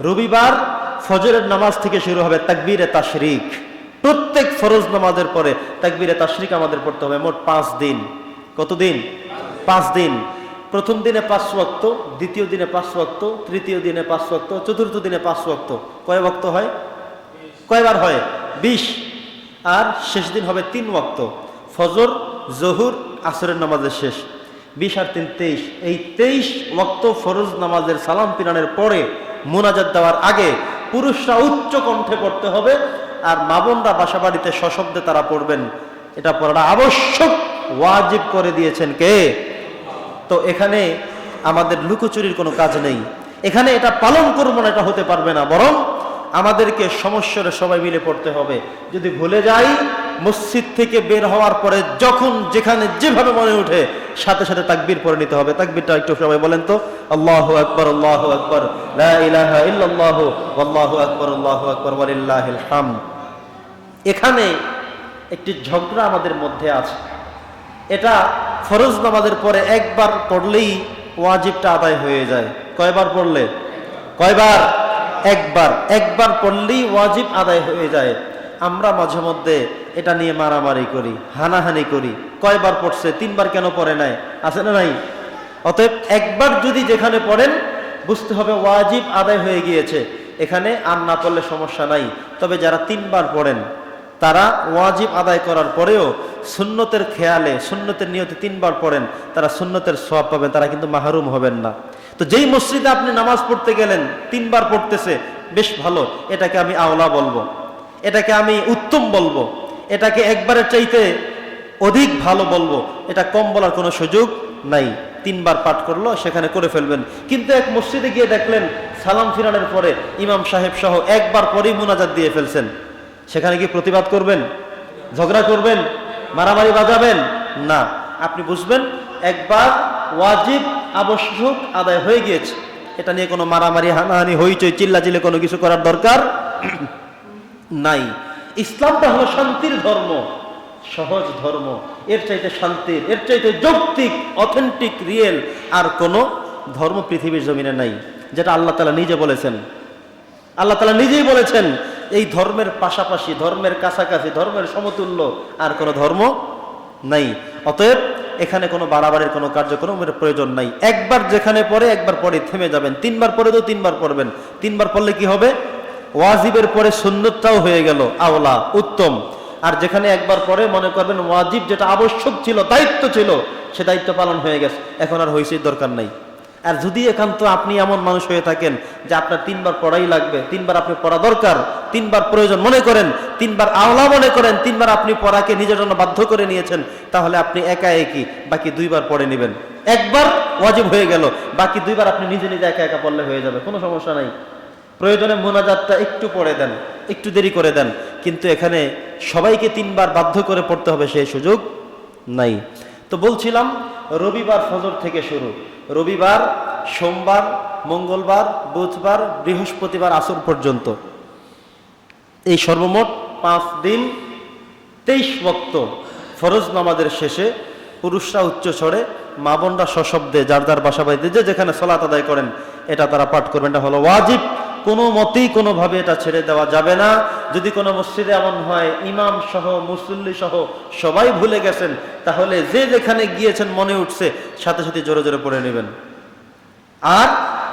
রবিবার ফজরের নামাজ থেকে শুরু হবে তাকবীরে তাশরিক। প্রত্যেক ফরজ নামাজের পরে তাকবীরে তাশরিক আমাদের পড়তে হবে মোট পাঁচ দিন। কতদিন পাঁচ দিন। প্রথম দিনে পাঁচ ওয়াক্ত, দ্বিতীয় দিনে পাঁচ ওয়াক্ত, তৃতীয় দিনে পাঁচ ওয়াক্ত, চতুর্থ দিনে পাঁচ ওয়াক্ত। কয় ওয়াক্ত হয়? কয়বার হয়? বিশ। আর শেষ দিন হবে তিন ওয়াক্ত। ফজর, জহুর, আসরের নামাজের শেষ। বিশ আর তিন তেইশ। এই তেইশ ওয়াক্ত ফরজ নামাজের সালাম পিরানের পরে মোনাজাত দেওয়ার আগে পুরুষরা উচ্চ কণ্ঠে পড়তে হবে আর মাবনরা বাসা বাড়িতে সশব্দে তারা পড়বেন। এটা পড়াটা আবশ্যক, ওয়াজিব করে দিয়েছেন কে? তো এখানে আমাদের লুকোচুরির কোনো কাজ নেই। এখানে এটা পালন করব না, এটা হতে পারবে না। বরং আমাদেরকে সমস্যারে সবাই মিলে পড়তে হবে। যদি ভুলে যাই মসজিদ থেকে বের হওয়ার পরে যখন যেখানে যেভাবে মনে ওঠে সাথে সাথে তাকবীর পরে নিতে হবে। তাকবীরটা একটু সবাই বলেন তো। আল্লাহ আকবর আল্লাহ আকবর। আল্লাহু আকবর আল্লাহু আকবর হামদ। এখানে একটি ঝগড়া আমাদের মধ্যে আছে। এটা ফরজ নামাজের পরে একবার পড়লেই ওয়াজিবটা আদায় হয়ে যায়। কয়বার পড়লে? কয়বার? একবার। একবার পড়লেই ওয়াজিব আদায় হয়ে যায়। আমরা মাঝে মধ্যে এটা নিয়ে মারামারি করি, হানাহানি করি। কয়বার পড়ছে, তিনবার কেন পড়ে নাই? আছে না নাই? অতএব একবার যদি যেখানে পড়েন, বুঝতে হবে ওয়াজিব আদায় হয়ে গিয়েছে। এখানে আর না পড়লে সমস্যা নাই। তবে যারা তিনবার পড়েন, তারা ওয়াজিব আদায় করার পরেও সুন্নতের খেয়ালে, সুন্নতের নিয়তে তিনবার পড়েন, তারা সুন্নতের সব পাবেন, তারা কিন্তু মাহরুম হবেন না। তো যেই মসজিদে আপনি নামাজ পড়তে গেলেন, তিনবার পড়তেছে, বেশ ভালো, এটাকে আমি আওলা বলব। এটাকে আমি উত্তম বলব। এটাকে একবারের চাইতে অধিক ভালো বলব। এটা কম বলার কোনো সুযোগ নাই। তিনবার পাঠ করল, সেখানে করে ফেলবেন। কিন্তু এক মসজিদে গিয়ে দেখলেন, সালাম ফিরানের পরে ইমাম সাহেব সহ একবার পরেই মুনাজাত দিয়ে ফেলছেন। সেখানে কি প্রতিবাদ করবেন? ঝগড়া করবেন? মারামারি বাজাবেন? না। আপনি বুঝবেন, একবার ওয়াজিব আবশ্যক আদায় হয়ে গিয়েছে। এটা নিয়ে কোনো মারামারি, হানাহানি, হইচই, চিল্লাচিল্লে কোনো কিছু করার দরকার নাই। ইসলামটা হলো শান্তির ধর্ম, সহজ ধর্ম। এর চাইতে শান্তির, এর চাইতে যৌক্তিক অথেন্টিক রিয়েল আর কোনো ধর্ম পৃথিবীর জমিনে নাই, যেটা আল্লাহ তালা নিজে বলেছেন। আল্লাহ তালা নিজেই বলেছেন, এই ধর্মের পাশাপাশি, ধর্মের কাছাকাছি, ধর্মের সমতুল্য আর কোনো ধর্ম নাই। অতএব এখানে কোনো বাড়াবাড়ির কোনো কার্যক্রমের প্রয়োজন নাই। একবার যেখানে পড়ে, একবার পরে থেমে যাবেন। তিনবার পরে তো তিনবার পড়বেন। তিনবার পড়লে কি হবে? ওয়াজিবের পরে সুন্নতটাও হয়ে গেল, আওলা, উত্তম। আর যেখানে একবার পরে মনে করবেন ওয়াজিব যেটা আবশ্যক ছিল, দায়িত্ব ছিল, সে দায়িত্ব পালন হয়ে গেছে। এখন আর হয়েছে দরকার নাই। আর যদি একান্ত আপনি এমন মানুষ হয়ে থাকেন যে আপনার তিনবার পড়াই লাগবে, তিনবার আপনি পড়া দরকার, তিনবার প্রয়োজন মনে করেন, তিনবার আওলা মনে করেন, তিনবার আপনি পড়াকে নিজের জন্য বাধ্য করে নিয়েছেন, তাহলে আপনি একা একই, বাকি দুইবার পড়ে নেবেন। একবার ওয়াজিব হয়ে গেল, বাকি দুইবার আপনি নিজে নিজে একা একা পড়লে হয়ে যাবে, কোনো সমস্যা নাই। প্রয়োজনে মোনাজাতটা একটু পড়ে দেন, একটু দেরি করে দেন। কিন্তু এখানে সবাইকে তিনবার বাধ্য করে পড়তে হবে সেই সুযোগ নাই। তো বলছিলাম, রবিবার ফজর থেকে শুরু। রবিবার, সোমবার, মঙ্গলবার, বুধবার, বৃহস্পতিবার আসর পর্যন্ত। এই সর্বমোট পাঁচ দিন, তেইশ বক্ত ফরজ নামাজের শেষে পুরুষরা উচ্চ স্বরে, মা বোনরা সশব্দে, যার যার বাসা বাড়িতে যে যেখানে সলাত আদায় করেন, এটা তারা পাঠ করবেন। এটা হলো ওয়াজিব। কোনো মতেই কোনোভাবে এটা ছেড়ে দেওয়া যাবে না। যদি কোনো মসজিদে এমন হয়, ইমাম সহ, মুসল্লি সহ, সবাই ভুলে গেছেন, তাহলে যে যেখানে গিয়েছেন মনে উঠছে, সাথে সাথে জোরে জোরে পড়ে নেবেন। আর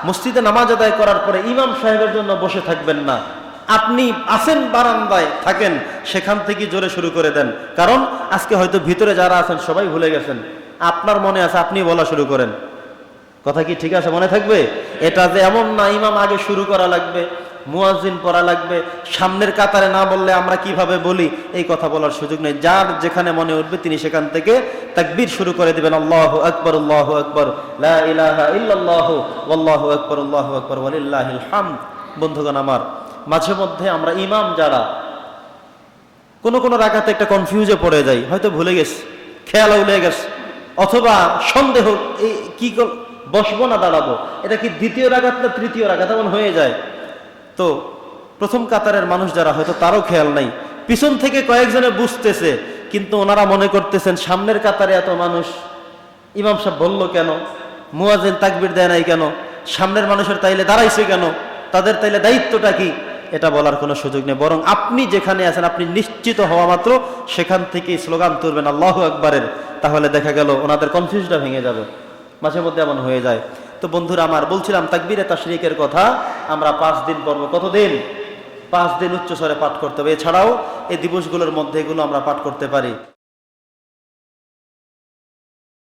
মসজিদে নামাজ আদায় করার পরে ইমাম সাহেবের জন্য বসে থাকবেন না। আপনি আসেন বারান্দায়, থাকেন, সেখান থেকে জোরে শুরু করে দেন। কারণ আজকে হয়তো ভিতরে যারা আছেন, সবাই ভুলে গেছেন। আপনার মনে আছে, আপনি বলা শুরু করেন। কথা কি ঠিক আছে, মনে থাকবে? এটা যে এমন না, ইমাম আগে শুরু করা লাগবে মুয়াজিন পড়া লাগবে, সামনের কাতারে না বললে আমরা কীভাবে বলি? এই কথা বলার সুযোগ নেই। যার যেখানে মনে উঠবে তিনি সেখান থেকে তাকবীর শুরু করে দিবেন, আল্লাহ আকবর আল্লাহ আকবর ইল্লাল্লাহু আল্লাহু আকবর আল্লাহু আকবর, ওয়ালিল্লাহিল হামদ। বন্ধুগণ আমার, মাঝে মধ্যে আমরা ইমাম যারা, কোন কোন রাখাতে একটা কনফিউজে পড়ে যাই, হয়তো ভুলে গেছে, খেয়াল উলে গেছে, অথবা সন্দেহ, এই কি বসবো না, দাঁড়াবো। এটা কি দ্বিতীয় রাগাত না তৃতীয় রাগাত? এমন হয়ে যায়। তো প্রথম কাতারের মানুষ যারা, হয়তো তারও খেয়াল নাই। পিছন থেকে কয়েকজনে বুঝতেছে, কিন্তু ওনারা মনে করতেছেন, সামনের কাতারে এত মানুষ। ইমাম সাহেব বলল, কেন? মুয়াজিন তাকবির দেয় নাই কেন? সামনের মানুষের তাইলে দাঁড়াইছে কেন? তাদের তাইলে দায়িত্বটা কি? এটা বলার কোনো সুযোগ নেই। বরং আপনি যেখানে আছেন, আপনি নিশ্চিত হওয়া মাত্র সেখান থেকে স্লোগান তুলবেন আল্লাহ আকবরের। তাহলে দেখা গেল, ওনাদের কনফিউজটা ভেঙে যাবে। মাঝে মধ্যে এমন হয়ে যায়। তো বন্ধুরা, আমার বলছিলাম তাকবিরে তাশরিকের কথা, আমরা পাঁচ দিন পর্ব কতদিন? পাঁচ দিন উচ্চস্বরে পাঠ করতে হবে। এছাড়াও এই দিবসগুলোর মধ্যে এগুলো আমরা পাঠ করতে পারি।